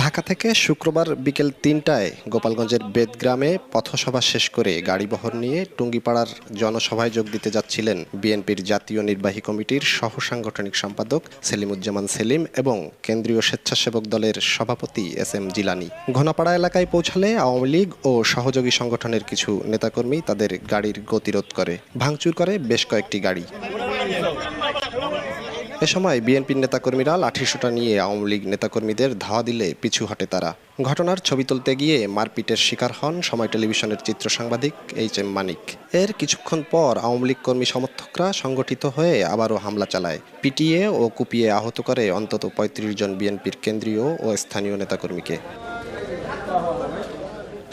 ঢাকা থেকে শুক্রবার বিকেল তিনটায় গোপালগঞ্জের বেদগ্রামে পথসভা শেষ করে গাড়িবহর নিয়ে টুঙ্গিপাড়ার জনসভায় যোগ দিতে যাচ্ছিলেন বিএনপির জাতীয় নির্বাহী কমিটির সহ সাংগঠনিক সম্পাদক সেলিমুজ্জামান সেলিম এবং কেন্দ্রীয় স্বেচ্ছাসেবক দলের সভাপতি এস এম জিলানি। ঘনাপাড়া এলাকায় পৌঁছালে আওয়ামী লীগ ও সহযোগী সংগঠনের কিছু নেতাকর্মী তাদের গাড়ির গতিরোধ করে, ভাঙচুর করে বেশ কয়েকটি গাড়ি। এ সময় বিএনপির নেতাকর্মীরা লাঠিসোঁটা নিয়ে আওয়ামী লীগ নেতাকর্মীদের ধাওয়া দিলে পিছু হটে তারা। ঘটনার ছবি তুলতে গিয়ে মারপিটের শিকার হন সময় টেলিভিশনের চিত্র সাংবাদিক এইচ এম মানিক। এর কিছুক্ষণ পর আওয়ামী লীগ কর্মী সমর্থকরা সংগঠিত হয়ে আবারও হামলা চালায়। পিটিয়ে ও কুপিয়ে আহত করে অন্তত পঁয়ত্রিশ জন বিএনপির কেন্দ্রীয় ও স্থানীয় নেতাকর্মীকে।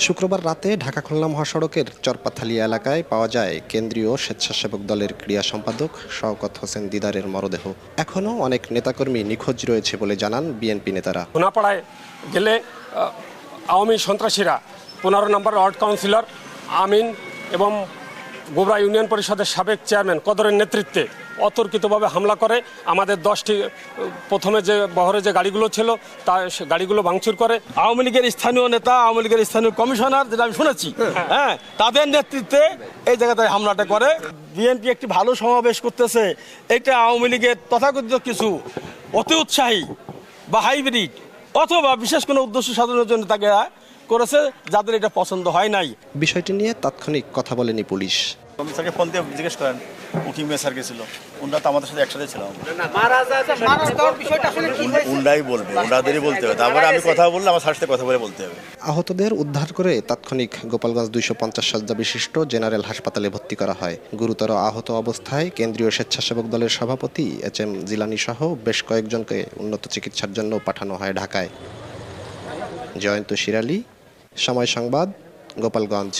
শুক্রবার রাতে ঢাকা খুলনা মহাসড়কের চরপাথালিয়া এলাকায় পাওয়া যায় কেন্দ্রীয় স্বেচ্ছাসেবক দলের ক্রীড়া সম্পাদক শওকত হোসেন দিদারের মরদেহ। এখনও অনেক নেতাকর্মী নিখোঁজ রয়েছে বলে জানান বিএনপি নেতারা। সোনাপাড়ায় গেলে আওয়ামী সন্ত্রাসীরা পনেরো নম্বর ওয়ার্ড কাউন্সিলর আমিন এবং গোবরা ইউনিয়ন পরিষদের সাবেক চেয়ারম্যান কদরের নেতৃত্বে অতর্কিতভাবে হামলা করে। আমাদের দশটি প্রথমে যে বহরে যে গাড়িগুলো ছিল তা গাড়িগুলো ভাঙচুর করে। আওয়ামী লীগের স্থানীয় নেতা আওয়ামী লীগের স্থানীয় কমিশনার যেটা আমি শুনেছি হ্যাঁ। তাদের নেতৃত্বে এই জায়গাতে হামলাটা করে। বিএনপি একটি ভালো সমাবেশ করতেছে। এটা আওয়ামী লীগের তথাকথিত কিছু অতি উৎসাহী বা হাইব্রিড অথবা বিশেষ কোনো উদ্দেশ্য সাধনের জন্য তাকে করেছে যাদের এটা পছন্দ হয় নাই। বিষয়টি নিয়ে তাৎক্ষণিক কথা বলেনি পুলিশ। স্যারকে ফোন দিয়ে জিজ্ঞেস করেন উকি মেয়ে স্যার গেছিল? ওনারা তো আমাদের সাথে একসাথে বলবে ওনাদেরই বলতে হবে। তারপরে আমি কথা বললে আমার স্যার সাথে কথা বলে বলতে হবে। আহতদের উদ্ধার করে তাৎক্ষণিক গোপালগঞ্জ দুইশো পঞ্চাশ শয্যা বিশিষ্ট জেনারেল হাসপাতালে ভর্তি করা হয়। গুরুতর আহত অবস্থায় কেন্দ্রীয় স্বেচ্ছাসেবক দলের সভাপতি এইচ এম জিলানি সহ বেশ কয়েকজনকে উন্নত চিকিৎসার জন্য পাঠানো হয় ঢাকায়। জয়ন্ত শিরালি সময় সংবাদ গোপালগঞ্জ।